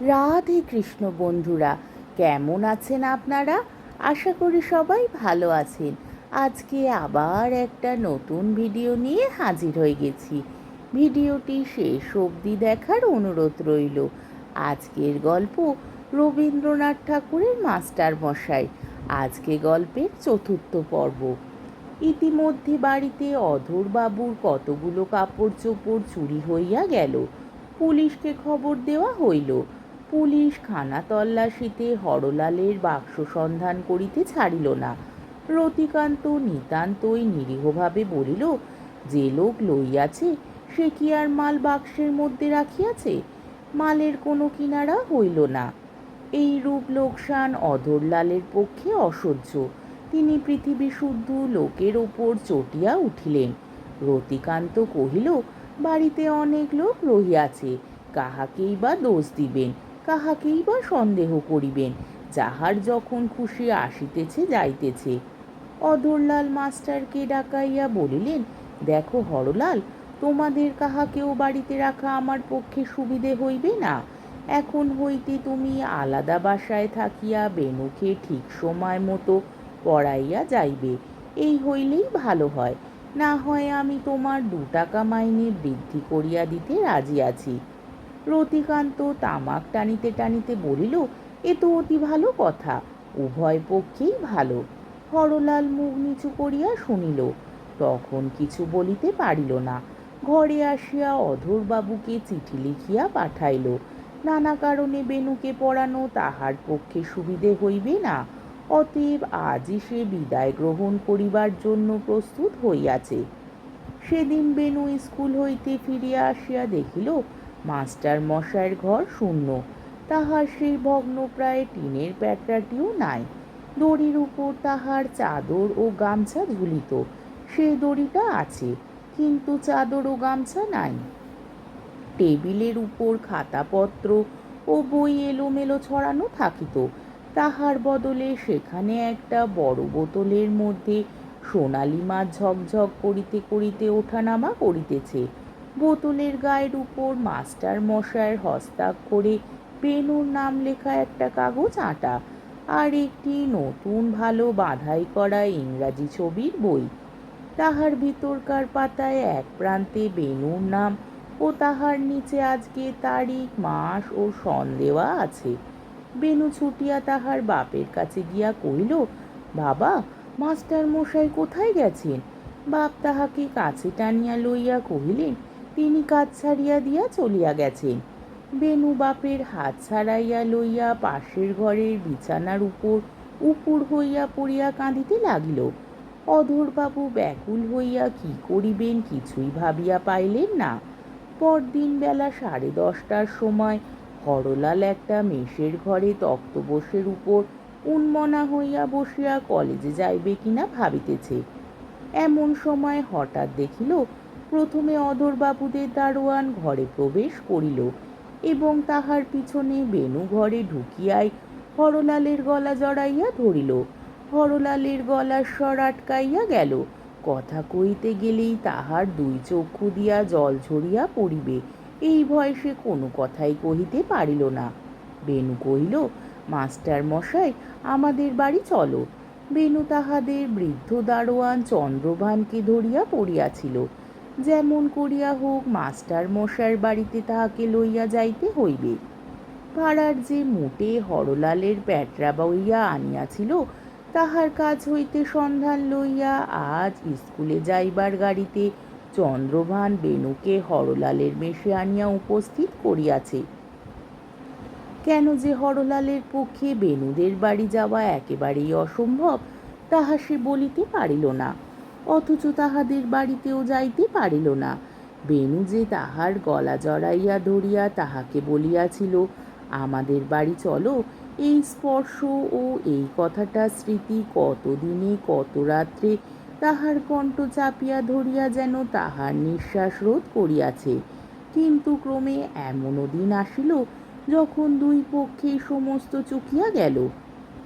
রাধে কৃষ্ণ বন্ধুরা, কেমন আছেন আপনারা? আশা করি সবাই ভালো আছেন। আজকে আবার একটা নতুন ভিডিও নিয়ে হাজির হয়ে গেছি। ভিডিওটি শেষ অবধি দেখার অনুরোধ রইল। আজকের গল্প রবীন্দ্রনাথ ঠাকুরের মাস্টার মশাই। আজকে গল্পের চতুর্থ পর্ব। ইতিমধ্যে বাড়িতে অধর বাবুর কতগুলো কাপড় চোপড় চুরি হইয়া গেল। পুলিশকে খবর দেওয়া হইল। পুলিশ খানা তল্লাশিতে হরলালের বাক্স সন্ধান করিতে ছাড়িল না। রতিকান্ত নিতান্তই নিরীহভাবে বলিল, যে লোক লইয়াছে, সে কি আর মাল বাক্সের মধ্যে রাখিয়াছে? মালের কোনো কিনারা হইল না। এই রূপ লোকসান অধরলালের পক্ষে অসহ্য। তিনি পৃথিবী শুদ্ধ লোকের ওপর চটিয়া উঠিলেন। রতিকান্ত কহিল, বাড়িতে অনেক লোক রহিয়াছে, কাহাকেই বা দোষ দিবেন? কাহাকেই বা সন্দেহ করিবেন, যাহার যখন খুশি আসিতেছে, যাইতেছে। অধরলাল মাস্টারকে ডাকাইয়া বলিলেন, দেখো হরলাল, তোমাদের কাহাকেও বাড়িতে রাখা আমার পক্ষে সুবিধে হইবে না। এখন হইতে তুমি আলাদা বাসায় থাকিয়া বেনুকে ঠিক সময় মতো পড়াইয়া যাইবে। এই হইলেই ভালো হয়। না হয় আমি তোমার দু টাকা মাইনে বৃদ্ধি করিয়া দিতে রাজি আছি। রতিকান্ত তামাক টানিতে টানিতে বলিল, এ তো অতি ভালো কথা, উভয় পক্ষেই ভালো। হরলাল মুখ নিচু করিয়া শুনিল, তখন কিছু বলিতে পারিল না। ঘরে আসিয়া অধরবাবুকে চিঠি লিখিয়া পাঠাইল, নানা কারণে বেনুকে পড়ানো তাহার পক্ষে সুবিধে হইবে না। অতএব আজই সে বিদায় গ্রহণ করিবার জন্য প্রস্তুত হইয়াছে। সেদিন বেনু স্কুল হইতে ফিরিয়া আসিয়া দেখিল মাস্টার মশাইয়ের ঘর শূন্য। তাহার সেই ভগ্নপ্রায় টিনের প্যাটরাটিও নাই। দড়ির উপর তাহার চাদর ও গামছা ঝুলিত। সেই দড়িটা আছে, কিন্তু চাদর ও গামছা নাই। টেবিলের উপর খাতাপত্র ও বই এলোমেলো ছড়ানো থাকিত। তাহার বদলে সেখানে একটা বড় বোতলের মধ্যে সোনালি মাছ ঝকঝক করিতে করিতে ওঠানামা করিতেছে। বোতলের গায়ের উপর মাস্টার মশায়ের হস্তাক্ষরে বেনুর নাম লেখা একটা কাগজ আঁটা আর একটি নতুন ভালো বাঁধাই করা ইংরাজি ছবির বই। তাহার ভিতরকার পাতায় এক প্রান্তে বেনুর নাম ও তাহার নিচে আজকে তারিখ, মাস ও সন দেওয়া আছে। বেনু ছুটিয়া তাহার বাপের কাছে গিয়া কহিল, বাবা, মাস্টার মশাই কোথায় গেছেন? বাপ তাহাকে কাছে টানিয়া লইয়া কহিলেন তিনি কাজ ছাড়িয়া দিয়া চলিয়া গেছেন। বেনু বাপের হাত ছাড়াইয়া লইয়া পাশের ঘরের বিছানার উপর উপুর হইয়া পড়িয়া কাঁদিতে লাগিল। অধরবাবু ব্যাকুল হইয়া কি করিবেন কিছুই ভাবিয়া পাইলেন না। পরদিন বেলা সাড়ে দশটার সময় হরলাল একটা মেষের ঘরে তক্তবোসের উপর উন্মনা হইয়া বসিয়া কলেজে যাইবে কিনা ভাবিতেছে। এমন সময় হঠাৎ দেখিল প্রথমে অধরবাবুদের দারোয়ান ঘরে প্রবেশ করিল এবং তাহার পিছনে বেনু ঘরে ঢুকিয়াই হরলালের গলা জড়াইয়া ধরিল। হরলালের গলার স্বর আটকাইয়া গেল। কথা কইতে গেলেই তাহার দুই চক্ষু দিয়া জল ঝরিয়া পড়িবে। এই ভয় সে কোনো কথাই কহিতে পারিল না। বেনু কহিল, মাস্টার মশাই, আমাদের বাড়ি চলো। বেনু তাহাদের বৃদ্ধ দারোয়ান চন্দ্রভানকে ধরিয়া পড়িয়াছিল। যেমন করিয়া হোক, মাস্টার মশার বাড়িতে তাহাকে লইয়া যাইতে হইবে। পাড়ার যে মোটে হরলালের প্যাটরা বইয়া আনিয়াছিল, তাহার কাজ হইতে সন্ধান লইয়া আজ স্কুলে যাইবার গাড়িতে চন্দ্রভান বেনুকে হরলালের মেশে আনিয়া উপস্থিত করিয়াছে। কেন যে হরলালের পক্ষে বেনুদের বাড়ি যাওয়া একেবারেই অসম্ভব, তাহা সে বলিতে পারিল না। অথচ তাহাদের বাড়িতেও যাইতে পারিল না। বেনু যে তাহার গলা জড়াইয়া ধরিয়া তাহাকে বলিয়াছিল, আমাদের বাড়ি চলো, এই স্পর্শ ও এই কথাটা স্মৃতি কতদিনে, কত রাত্রে তাহার কণ্ঠ চাপিয়া ধরিয়া যেন তাহার নিঃশ্বাস রোধ করিয়াছে। কিন্তু ক্রমে এমনও দিন আসিল যখন দুই পক্ষেই সমস্ত চুকিয়া গেল।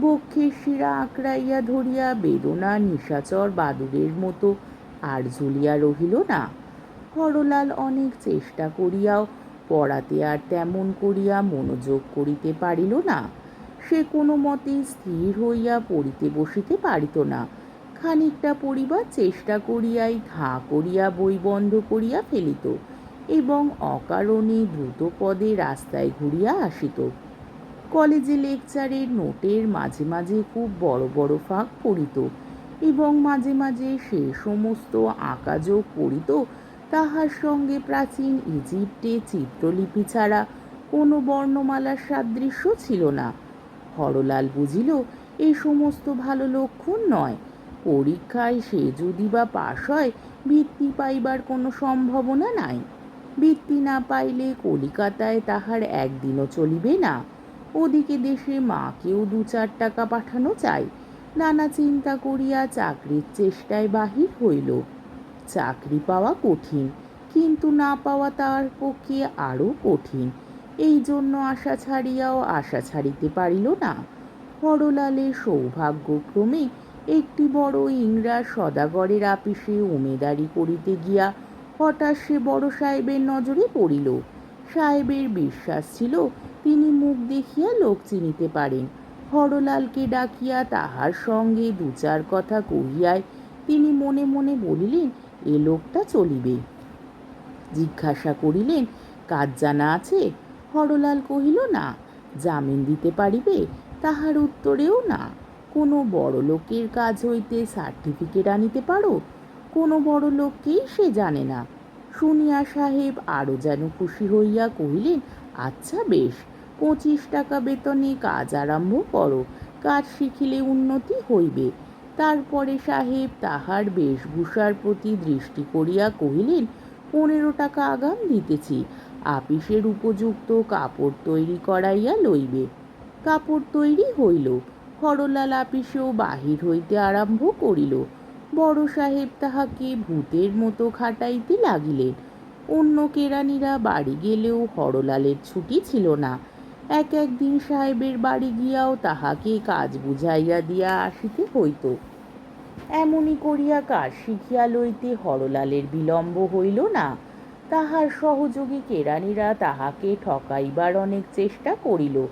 বক্ষের শিরা আঁকড়াইয়া ধরিয়া বেদনা, নিশাচর বাদুরের মতো। আর ঝুলিয়া রহিল না। হরলাল অনেক চেষ্টা করিয়াও পড়াতে আর তেমন করিয়া মনোযোগ করিতে পারিল না। সে কোনো মতে স্থির হইয়া পড়িতে বসিতে পারিত না। খানিকটা পড়িবার চেষ্টা করিয়াই ঘা করিয়া বই বন্ধ করিয়া ফেলিত এবং অকারণে দ্রুত পদে রাস্তায় ঘুরিয়া আসিত। কলেজে লেকচারের নোটের মাঝে মাঝে খুব বড় বড় ফাঁক পড়িত এবং মাঝে মাঝে সে সমস্ত আঁকা যোগ করিত তাহার সঙ্গে প্রাচীন ইজিপ্টে চিত্রলিপি ছাড়া কোনো বর্ণমালার সাদৃশ্য ছিল না। হরলাল বুঝিল, এ সমস্ত ভালো লক্ষণ নয়। পরীক্ষায় সে যদি বা পাশ হয় বৃত্তি পাইবার কোনো সম্ভাবনা নাই। বৃত্তি না পাইলে কলিকাতায় তাহার একদিনও চলিবে না। ওদিকে দেশে মাকেও দু চার টাকা পাঠানো চাই। নানা চিন্তা করিয়া চাকরির চেষ্টায় বাহির হইল। চাকরি পাওয়া কঠিন, কিন্তু না পাওয়া তার পক্ষে আরও কঠিন। এই জন্য আশা ছাড়িয়াও আশা ছাড়িতে পারিল না। হরলালের সৌভাগ্যক্রমে একটি বড় ইংরাজ সদাগরের আপিসে উমেদারি করিতে গিয়া হঠাৎ সে বড় সাহেবের নজরে পড়িল। সাহেবের বিশ্বাস ছিল তিনি মুখ দেখিয়া লোক চিনিতে পারেন। হরলালকে ডাকিয়া তাহার সঙ্গে দু চার কথা কহিয়ায় তিনি মনে মনে বলিলেন, এ লোকটা চলিবে। জিজ্ঞাসা করিলেন, কাজ জানা আছে হরলাল কহিল, না। জামিন দিতে পারিবে? তাহার উত্তরেও না। কোনো বড় লোকের কাজ হইতে সার্টিফিকেট আনিতে পারো? কোনো বড় লোককেই সে জানে না। শুনিয়া সাহেব আরও যেন খুশি হইয়া কহিলেন আচ্ছা বেশ। পঁচিশ টাকা বেতনে কাজ আরম্ভ করো। কাজ শিখিলে উন্নতি হইবে। তারপরে সাহেব তাহার বেশভূষার প্রতি দৃষ্টি করিয়া কহিলেন, পনেরো টাকা আগাম দিতেছি। আপিসের উপযুক্ত কাপড় তৈরি করাইয়া লইবে। কাপড় তৈরি হইল। হরলাল আপিসেও বাহির হইতে আরম্ভ করিল। বড় সাহেব তাহাকে ভূতের মতো খাটাইতে লাগিলেন। অন্য কেরানিরা বাড়ি গেলেও হরলালের ছুটি ছিল না। এক একদিন সাহেবের বাড়ি গিয়াও তাহাকে কাজ বুঝাইয়া দিয়া আসিতে হইত। এমনি করিয়া কাজ শিখিয়া লইতে হরলালের বিলম্ব হইল না। তাহার সহযোগী কেরানিরা তাহাকে ঠকাইবার অনেক চেষ্টা করিল।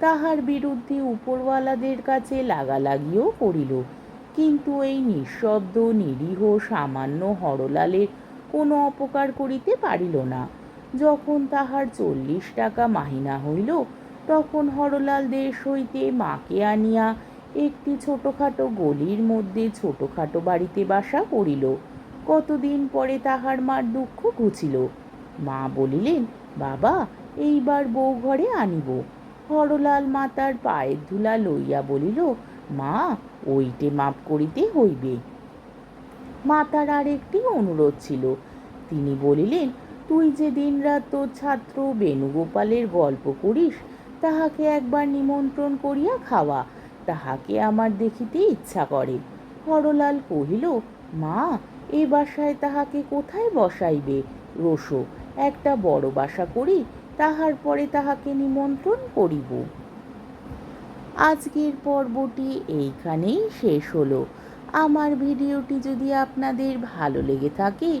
তাহার বিরুদ্ধে উপরওয়ালাদের কাছে লাগালাগিও করিল। কিন্তু এই নিঃশব্দ, নিরীহ, সামান্য হরলালের কোনো অপকার করিতে পারিল না। যখন তাহার চল্লিশ টাকা মাহিনা হইল, তখন হরলাল দেশ হইতে মাকে আনিয়া একটি ছোটোখাটো গলির মধ্যে ছোটোখাটো বাড়িতে বাসা করিল। কতদিন পরে তাহার মার দুঃখ ঘুচিল। মা বলিলেন, বাবা, এইবার বউ ঘরে আনিব। হরলাল মাতার পায়ের ধুলা লইয়া বলিল, মা, ওইটে মাপ করিতে হইবে। মাতার আর একটি অনুরোধ ছিল। তিনি বলিলেন তুই যে দিনরাত তোর ছাত্র বেণুগোপালের গল্প করিস, তাহাকে একবার নিমন্ত্রণ করিয়া খাওয়া, তাহাকে আমার দেখিতে ইচ্ছা করে। হরলাল কহিল, মা, এ বাসায় তাহাকে কোথায় বসাইবে? রোশো একটা বড় বাসা করি, তাহার পরে তাহাকে নিমন্ত্রণ করিব। আজকের পর্বটি এইখানেই শেষ হলো। আমার ভিডিওটি যদি আপনাদের ভালো লেগে থাকে